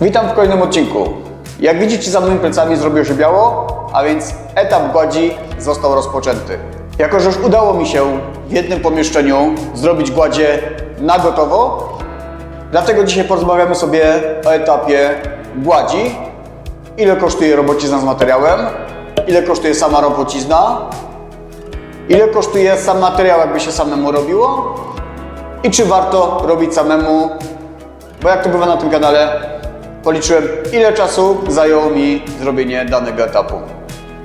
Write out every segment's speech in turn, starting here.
Witam w kolejnym odcinku. Jak widzicie za moimi plecami zrobiło się biało, a więc etap gładzi został rozpoczęty. Jako, że już udało mi się w jednym pomieszczeniu zrobić gładzie na gotowo, dlatego dzisiaj porozmawiamy sobie o etapie gładzi. Ile kosztuje robocizna z materiałem, ile kosztuje sama robocizna, ile kosztuje sam materiał, jakby się samemu robiło i czy warto robić samemu, bo jak to bywa na tym kanale, policzyłem ile czasu zajęło mi zrobienie danego etapu.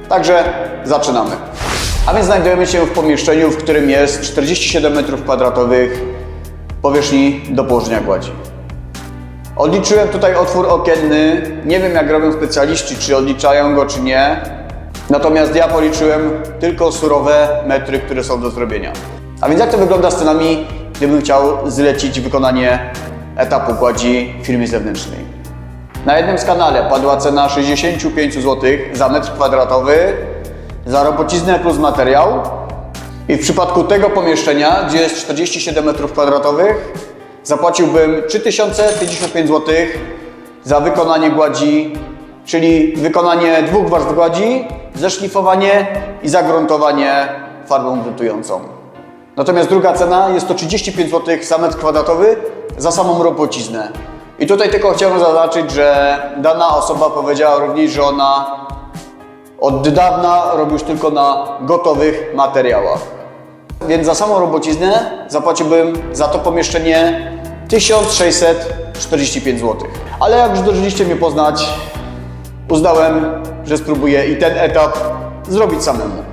Także zaczynamy. A więc znajdujemy się w pomieszczeniu, w którym jest 47 m2 powierzchni do położenia gładzi. Odliczyłem tutaj otwór okienny. Nie wiem jak robią specjaliści, czy odliczają go, czy nie. Natomiast ja policzyłem tylko surowe metry, które są do zrobienia. A więc jak to wygląda z cenami, gdybym chciał zlecić wykonanie etapu gładzi firmie zewnętrznej? Na jednym z kanale padła cena 65 zł za metr kwadratowy za robociznę plus materiał. I w przypadku tego pomieszczenia, gdzie jest 47 m2, zapłaciłbym 3055 zł za wykonanie gładzi, czyli wykonanie dwóch warstw gładzi, zeszlifowanie i zagruntowanie farbą gruntującą. Natomiast druga cena jest to 35 zł za metr kwadratowy za samą robociznę. I tutaj tylko chciałem zaznaczyć, że dana osoba powiedziała również, że ona od dawna robi już tylko na gotowych materiałach. Więc za samą robociznę zapłaciłbym za to pomieszczenie 1645 zł. Ale jak już zdążyliście mnie poznać, uznałem, że spróbuję i ten etap zrobić samemu.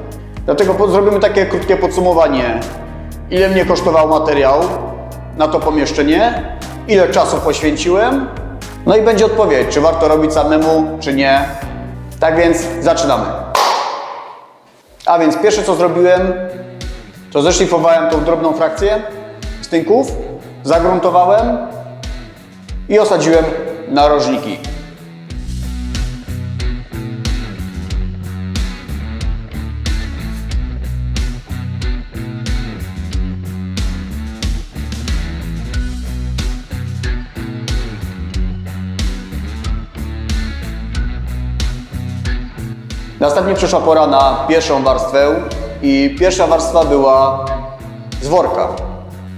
Dlatego zrobimy takie krótkie podsumowanie, ile mnie kosztował materiał na to pomieszczenie, ile czasu poświęciłem, no i będzie odpowiedź, czy warto robić samemu, czy nie. Tak więc zaczynamy. A więc pierwsze co zrobiłem, to zeszlifowałem tą drobną frakcję stynków, zagruntowałem i osadziłem narożniki. Następnie przyszła pora na pierwszą warstwę i pierwsza warstwa była z worka.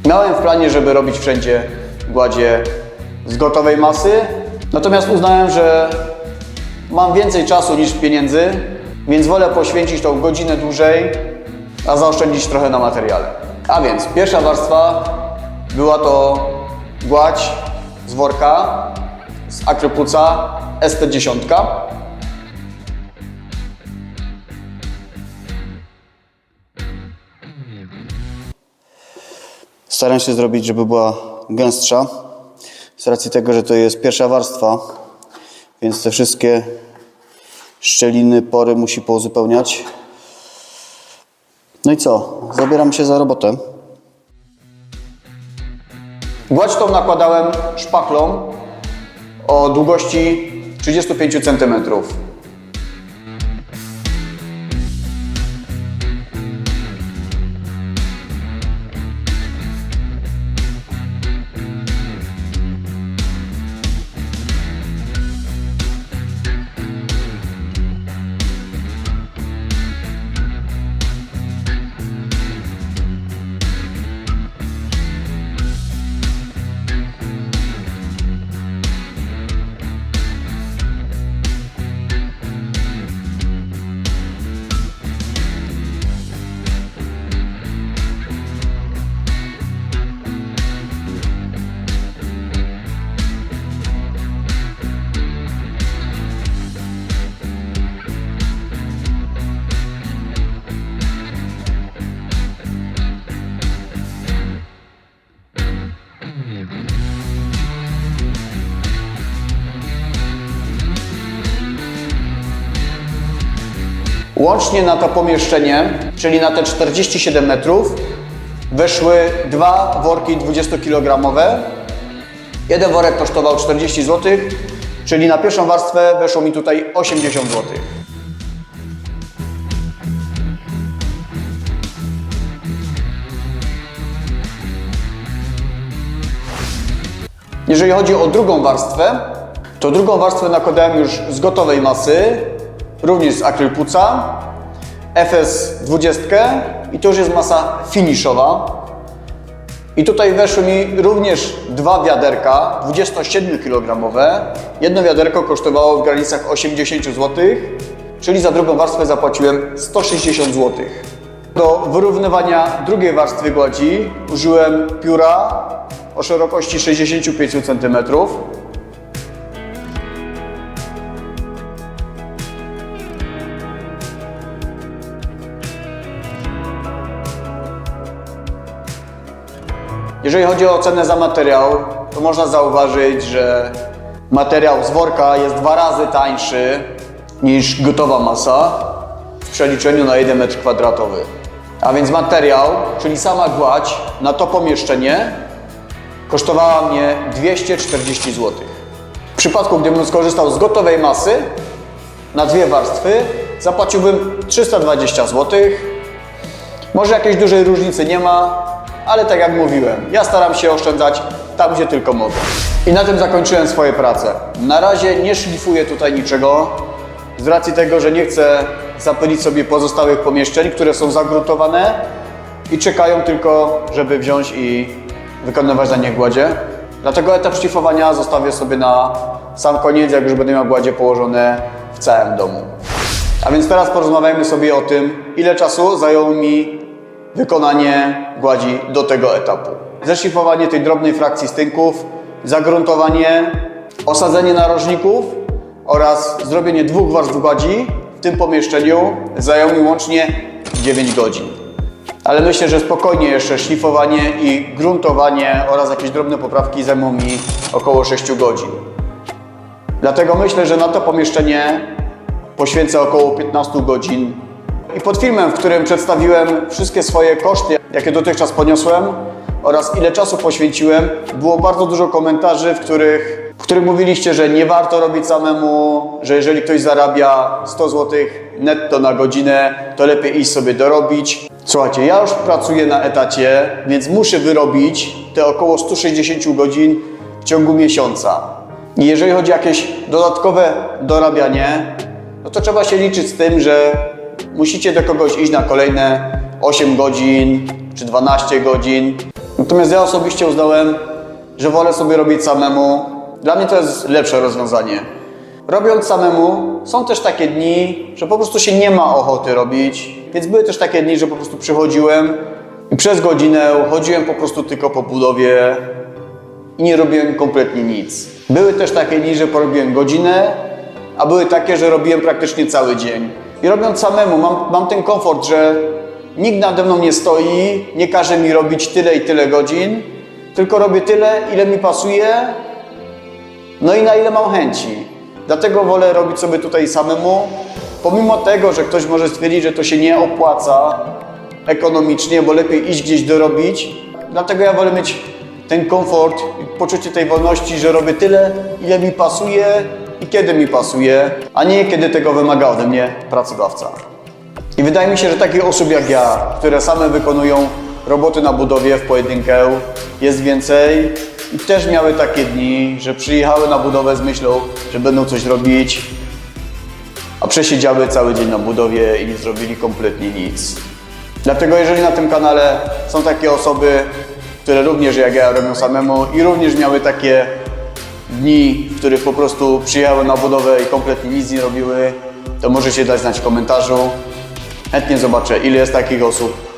Miałem w planie, żeby robić wszędzie gładzie z gotowej masy, natomiast uznałem, że mam więcej czasu niż pieniędzy, więc wolę poświęcić tą godzinę dłużej, a zaoszczędzić trochę na materiale. A więc pierwsza warstwa była to gładź z worka z akrypuca ST10. Staram się zrobić, żeby była gęstsza. Z racji tego, że to jest pierwsza warstwa, więc te wszystkie szczeliny, pory musi pouzupełniać. No i co? Zabieram się za robotę. Gładź nakładałem szpachlą o długości 35 cm. Łącznie na to pomieszczenie, czyli na te 47 metrów, weszły dwa worki 20-kilogramowe. Jeden worek kosztował 40 zł, czyli na pierwszą warstwę weszło mi tutaj 80 zł. Jeżeli chodzi o drugą warstwę, To drugą warstwę nakładałem już z gotowej masy, również z akrylpuca, FS 20 i to już jest masa finiszowa. I tutaj weszły mi również dwa wiaderka 27 kg. Jedno wiaderko kosztowało w granicach 80 zł, czyli za drugą warstwę zapłaciłem 160 zł. Do wyrównywania drugiej warstwy gładzi użyłem pióra o szerokości 65 cm. Jeżeli chodzi o cenę za materiał, to można zauważyć, że materiał z worka jest dwa razy tańszy niż gotowa masa w przeliczeniu na 1 m2. A więc materiał, czyli sama gładź na to pomieszczenie kosztowała mnie 240 zł. W przypadku, gdybym skorzystał z gotowej masy na dwie warstwy, zapłaciłbym 320 zł. Może jakiejś dużej różnicy nie ma, ale tak jak mówiłem, ja staram się oszczędzać tam, gdzie tylko mogę. I na tym zakończyłem swoje prace. Na razie nie szlifuję tutaj niczego, z racji tego, że nie chcę zapylić sobie pozostałych pomieszczeń, które są zagruntowane i czekają tylko, żeby wziąć i wykonywać na nie gładzie. Dlatego etap szlifowania zostawię sobie na sam koniec, jak już będę miał gładzie położone w całym domu. A więc teraz porozmawiajmy sobie o tym, ile czasu zajęło mi wykonanie gładzi do tego etapu. Zeszlifowanie tej drobnej frakcji stynków, zagruntowanie, osadzenie narożników oraz zrobienie dwóch warstw gładzi w tym pomieszczeniu zajęło mi łącznie 9 godzin. Ale myślę, że spokojnie jeszcze szlifowanie i gruntowanie oraz jakieś drobne poprawki zajmą mi około 6 godzin. Dlatego myślę, że na to pomieszczenie poświęcę około 15 godzin. I pod filmem, w którym przedstawiłem wszystkie swoje koszty, jakie dotychczas poniosłem oraz ile czasu poświęciłem, było bardzo dużo komentarzy, w których, w których mówiliście, że nie warto robić samemu, że jeżeli ktoś zarabia 100 zł netto na godzinę, to lepiej iść sobie dorobić. Słuchajcie, ja już pracuję na etacie, więc muszę wyrobić te około 160 godzin w ciągu miesiąca. I jeżeli chodzi o jakieś dodatkowe dorabianie, no to trzeba się liczyć z tym, że musicie do kogoś iść na kolejne 8 godzin czy 12 godzin. Natomiast ja osobiście uznałem, że wolę sobie robić samemu. Dla mnie to jest lepsze rozwiązanie. Robiąc samemu, są też takie dni, że po prostu się nie ma ochoty robić. Więc były też takie dni, że po prostu przychodziłem i przez godzinę chodziłem po prostu tylko po budowie i nie robiłem kompletnie nic. Były też takie dni, że porobiłem godzinę, a były takie, że robiłem praktycznie cały dzień. I robiąc samemu, mam, mam ten komfort, że nikt nade mną nie stoi, nie każe mi robić tyle i tyle godzin, tylko robię tyle, ile mi pasuje, no i na ile mam chęci. Dlatego wolę robić sobie tutaj samemu, pomimo tego, że ktoś może stwierdzić, że to się nie opłaca ekonomicznie, bo lepiej iść gdzieś dorobić. Dlatego ja wolę mieć ten komfort poczucie tej wolności, że robię tyle, ile mi pasuje i kiedy mi pasuje, a nie kiedy tego wymaga ode mnie pracodawca. I wydaje mi się, że takich osób jak ja, które same wykonują roboty na budowie w pojedynkę, jest więcej i też miały takie dni, że przyjechały na budowę z myślą, że będą coś robić, a przesiedziały cały dzień na budowie i nie zrobili kompletnie nic. Dlatego jeżeli na tym kanale są takie osoby, które również jak ja robią samemu i również miały takie dni, w których po prostu przyjechały na budowę i kompletnie nic nie robiły, to możecie dać znać w komentarzu. Chętnie zobaczę, ile jest takich osób